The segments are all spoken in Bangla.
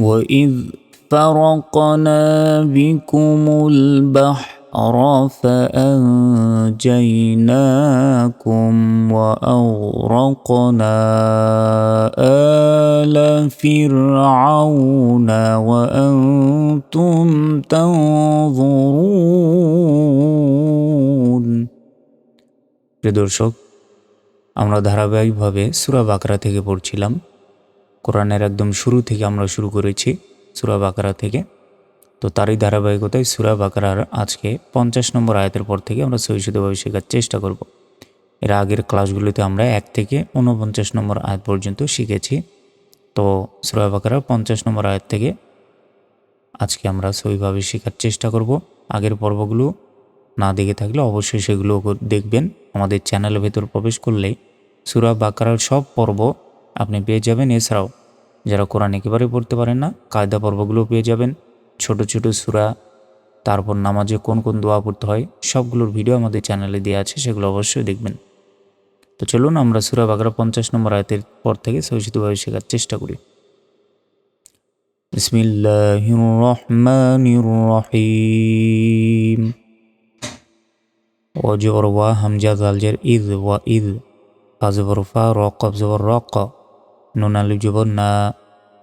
وإذ فرقنا بكم البحر فأنجيناكم وأغرقنا آل فرعون وأنتم تنظرون প্রিয় দর্শক আমরা ধারাবাহিকভাবে সুরা বাকরা থেকে পড়ছিলাম কোরআনের একদম শুরু থেকে আমরা শুরু করেছি সুরা বাকরা থেকে। তো তারই ধারাবাহিকতায় সুরা বাকরার আজকে পঞ্চাশ নম্বর আয়াতের পর থেকে আমরা সহিষ্ণুভাবে শেখার চেষ্টা করব। এর আগের ক্লাসগুলিতে আমরা এক থেকে উনপঞ্চাশ নম্বর আয়াত পর্যন্ত শিখেছি। তো সুরা বাকরার পঞ্চাশ নম্বর আয়াত থেকে আজকে আমরা সহিভাবে শেখার চেষ্টা করব। আগের পর্বগুলো না দেখে থাকলে অবশ্যই সেগুলো দেখবেন। আমাদের চ্যানেলের ভেতর প্রবেশ করলেই সুরা বাকারার সব পর্ব আপনি পেয়ে যাবেন। এছাড়াও যারা কোরআন একেবারেই পড়তে পারেন না, কায়দা পর্বগুলো পেয়ে যাবেন। ছোট ছোট সুরা, তারপর নামাজে কোন কোন দোয়া পড়তে হয়, সবগুলোর ভিডিও আমাদের চ্যানেলে দেওয়া আছে, সেগুলো অবশ্যই দেখবেন। তো চলুন আমরা সুরা বাগরা পঞ্চাশ নম্বর আয়তের পর থেকে সহিষিতভাবে শেখার চেষ্টা করি। ওয়া ওয়া হামজা জালজার ইদ, ওয়া ইদ। ফা রক জবর ক। না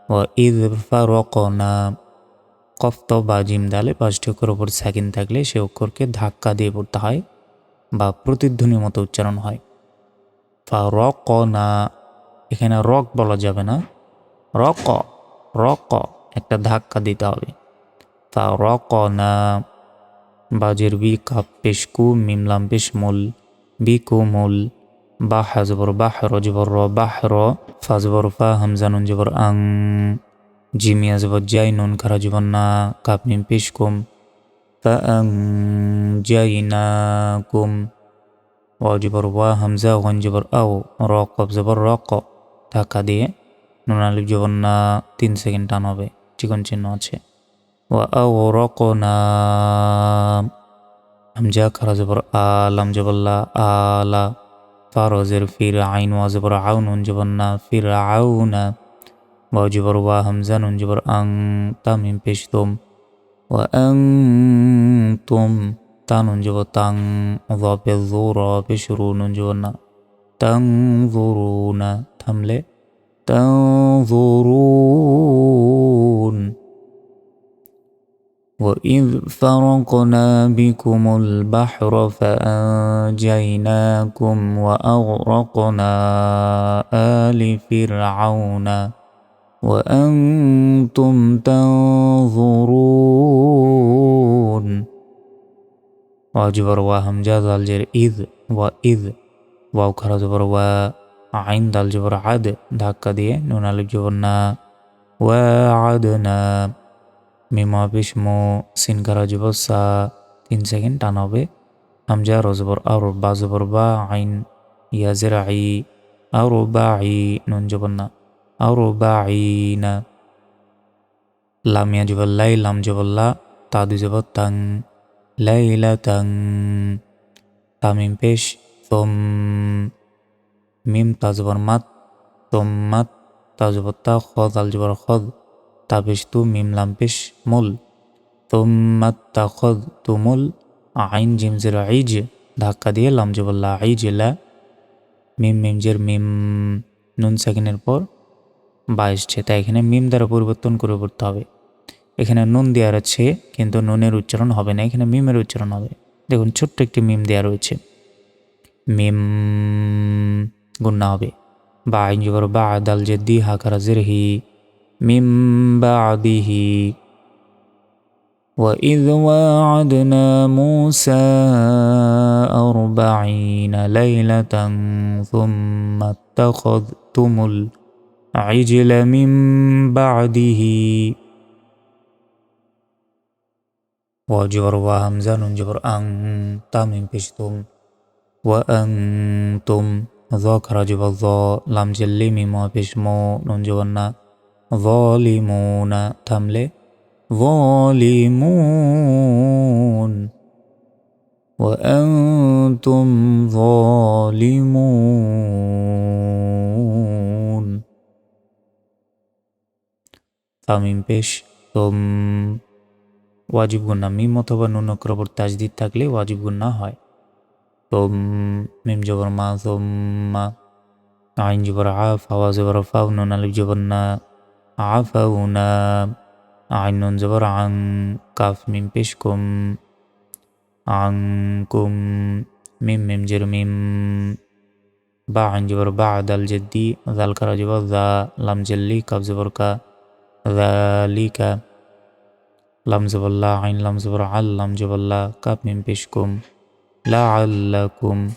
ও ঈদ ফারকনা কফত বা জিম দালে পাঁচটি অক্ষর ওপর সেকেন্ড থাকলে সে অক্ষরকে ধাক্কা দিয়ে পড়তে হয় বা প্রতিধ্বনির মতো উচ্চারণ হয়। ফা রক না এখানে রক বলা যাবে না। রক রক একটা ধাক্কা দিতে হবে। ফা রক না বাজের বি কাপ পেশ কু মিমলাম পেশ মুল। বাহ রজবর র বাহ র ফাজবর ফা হামজানুন জবর আং জিমিয়া জবর জাই নুন খারা জবর না কাপ নিম পেশ কুম ফা আং জাই না কুম ওয়াজবর ওয়া হামজা ওয়ান জবর আও র কব জবর র ক ধাক্কা দিয়ে নুন আলিফ জবর না তিন সেকেন্ড টান হবে চিকন চিহ্ন আছে ওয়া আও র ক না হামজা খারা জবর আলাম জবল্লা আলা ফারজের ফির আইন ওয়াজবর আউন উনজবর না ফির আউনা ওয়াজবর ওয়া হামজা নুনজবর আং তামিম পেশ তুম ওয়া আং তুম তা নুনজবর তাং ওয়াপে জোর পেশ রু নুনজবর না তাং জোরুনা থামলে তাং জোরুন وإذ فرقنا بكم البحر فأنجيناكم وأغرقنا آل فرعون وأنتم تنظرون وجبر وهمجة الجر إذ وإذ وأوكر جبر وعند عند الجبر عد دهك دي نون الجبرنا وعدنا মিমা বিষ্মু সিনকারা যুবসা তিন সেকেন্ড টান হবে হামজা রজবর আর বা জবর বা আইন ইয়াজের আই আর বা আই নুন জবর না আর বা আইনা লামিয়া জবল্লাই লাম জবল্লা তা দু জবর তাং লাইলা তাং তামিম পেশ তোম মিম তাজবর মাত তোম মাত তাজবর তা খদ আল জবর খদ তাবিশ তু মিম লাম্পিশ মুল। তুম্মা তাখদ তুমুল আইন জিমজের আইজ। ধাক্কা দিয়ে লামজবল্লা আইজ লা। মিম মিমজের মিম নুন সেকেন্ডের পর বা এসছে তাই এখানে মিম দ্বারা পরিবর্তন করে পড়তে হবে। এখানে নুন দেওয়া আছে কিন্তু নুনের উচ্চারণ হবে না। এখানে মিমের উচ্চারণ হবে। দেখুন, ছোট্ট একটি মিম দেওয়া রয়েছে। মিম গুন্না হবে। বা আইন জবর বা আদাল দি হাকারা হি من بعده. وإذ واعدنا موسى أربعين ليلة ثم اتخذتم العجل من بعده. وجبر وهمزة جبر أن تامين بشتم وأنتم ذكر جبر ذا لم جلي مما بشمو ننجبرنا ظالمون থামলে ظالمون وأنتم ظالمون তামিম পেশ তোম ওয়াজিব গুন্না মিম অথবা নুন অক্ষর ওপর তাজদিদ থাকলে ওয়াজিব গুন্না হয় তোম মিম জবর মা তোম মা আইন জবর আফ আওয়া জবর ফাউ নুন আলিফ জবর না عفونا عين جبر عن كاف ميم بشكم عنكم ميم ميم جر ميم باع جبر باع دال جدي ذال كرا جبر ذا لم جلي كاف جبر كا ذلك لم جبر لا عين لم جبر عل لم جبر لا كاف ميم بشكم لعلكم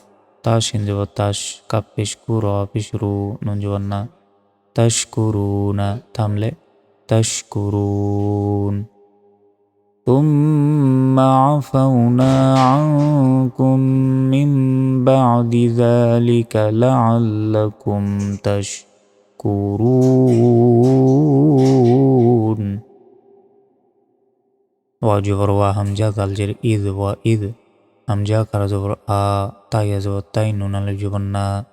تاش جبر تاش كاف بشكو را بشرو نون جبرنا تشكرون. تملئ تشكرون. ثم عفونا عنكم من بعد ذلك لعلكم تشكرون. وجبر وهم جاك الجر إذ وإذ هم جاك رزبر آ. تايز وتاين الجبنا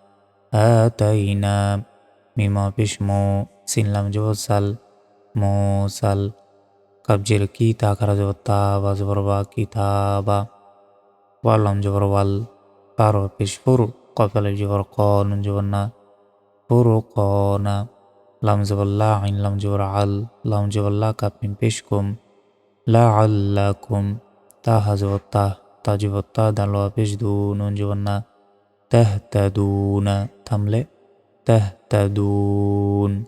آتينا. মিমা পিসমো সিনলাম জবর সাল, মো সাল কবজের কি তা, খারা জবর তা, বা জবর বা কি তা, বা ওয়ালাম জবর ওয়াল পারো পেশ ফুরু কপালের জবর ক, নুন জবর না ফুরু ক না, লাম জবর লা, আইন লাম জবর আল, লাম জবর লা, কাপ মিম পেশ কুম, লা তা হা জবর তা তা জবর তা দালোয়া পেশ দু, নুন জবর না তাহতাদুনা থামলে تهتدون.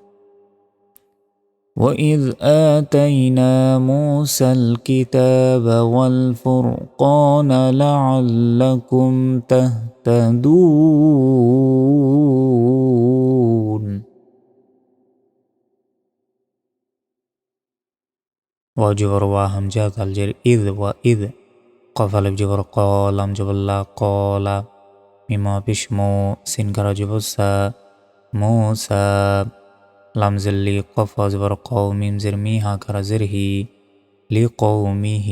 وإذ آتينا موسى الكتاب والفرقان لعلكم تهتدون. وجبر واهم جاء الجر إذ وإذ قفل بجبر قال جبر الله قال مما بشمو سنكر جبر موسى لم زلي قف زبر قوم زرميها كرزره لقومه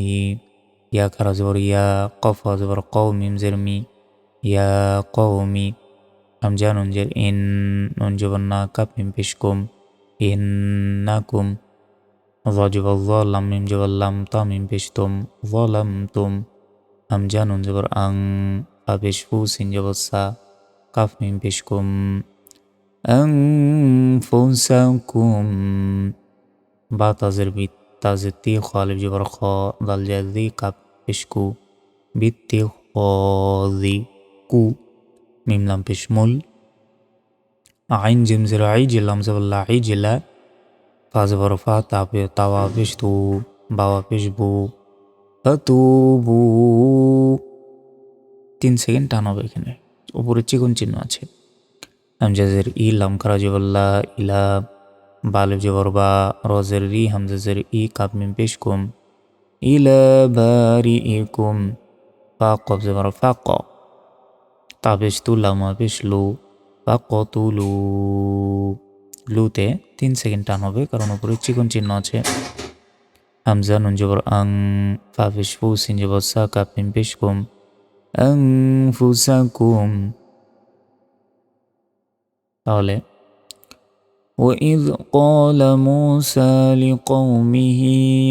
يا كرزبر يا قف زبر قوم زرمي يا قومي لم جان جر إن ننجبنا كب من بشكم إنكم ظاجب الظلم من جبل لم تم بشتم ظلمتم هم جان جبر أن فبشفو سنجبل سا كف من بشكم أنفسكم با تازر بيت تازر تي خالب جبر خا ضل جذي قب بشكو بيت خاذي كو ميم لم بشمل عين جم زرعي جلام زبل لاعي جلا فازبر فا تابي تاوا بشتو باوا بشبو فتوبু তিন সেকেন্ড টান হবে এখানে উপরে চিকন চিহ্ন আছে হামজাজের ই লাম খারা জবল্লা ইলা বালিব জবর বা রজের রি হামজাজের ই কাপ মিম পেশ কুম ইলা বারি ইকুম ফা কব জবর ফা ক তা পেশ তু লামা পেশ লু ফা ক লু লুতে তিন সেকেন্ড টান হবে, কারণ উপরে চিকন চিহ্ন আছে। হামজা, নুন জবর, আং ফা পেশ ফু, সিন জবর, সা কাপিম পেশ কুম আং ফুসা কুম তাহলে وإذ قال موسى لقومه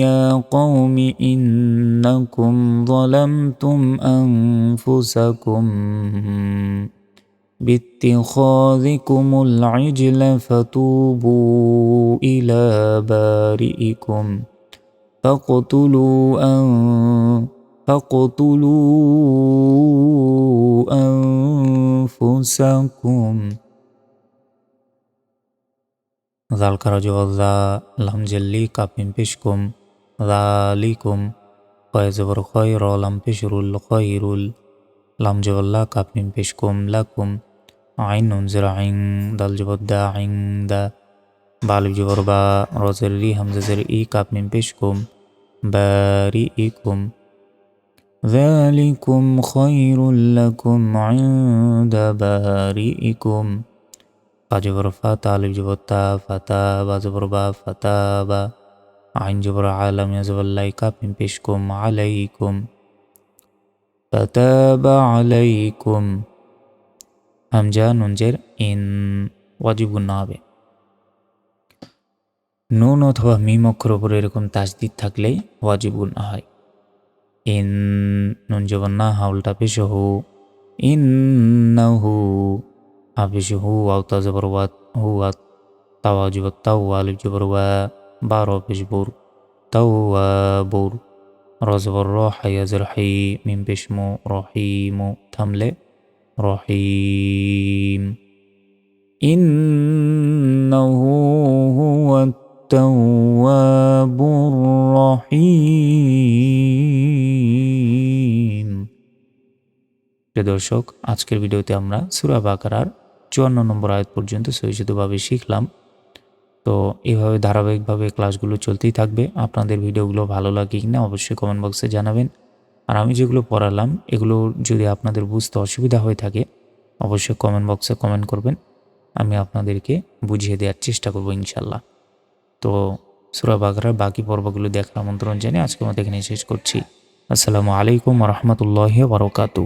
يا قوم إنكم ظلمتم أنفسكم باتخاذكم العجل فتوبوا إلى بارئكم فاقتلوا أن فاقتلوا أنفسكم ذلك رجوع ذا لم جلي كابين بيشكم ذلكم فيزبر خير لم بشر الخير لم جولا كابين بيشكم لكم عين زرعين دل جبد دا عين دا بالب جبر با روزر ري همزة زرعي كابين بيشكم بارئكم ذلكم خير لكم عند بارئكم ফা জবর ফা তালিব জবর তা ফাতা বা জবর বা ফাতা বা। আইন জবর আলাম জবর লাইকা পিম পেশকুম আলাইকুম। ফাতাবা আলাইকুম। হামজা নুনজের ইন ওয়াজিব গুন্না হবে। নুন অথবা মিম অক্ষর এরকম তাজদিদ থাকলেই ওয়াজিব গুণা হয়। ইন, নুন জবর না হাউলটা পেশ হু। ইন হু। হাফিস হু আওতা জবর ওয়াত হু আত তাওয়া জবর তাও আলিফ জবর ওয়া বারো পেশ বুর তাও বুর রজবর র হাইয়াজর হাই মিম পেশ মু রহিমু থামলে রহিম إنه هو التواب الرحيم প্রিয় দর্শক আজকের ভিডিওতে আমরা সুরা বাকারার চুয়ান্ন নম্বর আয়াত পর্যন্ত সহিষ্ণুভাবে শিখলাম। তো এইভাবে ধারাবাহিকভাবে ক্লাসগুলো চলতেই থাকবে। আপনাদের ভিডিওগুলো ভালো লাগে কিনা অবশ্যই কমেন্ট বক্সে জানাবেন। আর আমি যেগুলো পড়ালাম, এগুলো যদি আপনাদের বুঝতে অসুবিধা হয়ে থাকে, অবশ্যই কমেন্ট বক্সে কমেন্ট করবেন। আমি আপনাদেরকে বুঝিয়ে দেওয়ার চেষ্টা করব ইনশাল্লাহ তো সুরা বাগরার বাকি পর্বগুলো দেখার আমন্ত্রণ জেনে আজকে মতো এখানে শেষ করছি। আসসালামু আলাইকুম রহমতুল্লাহ বারকাতু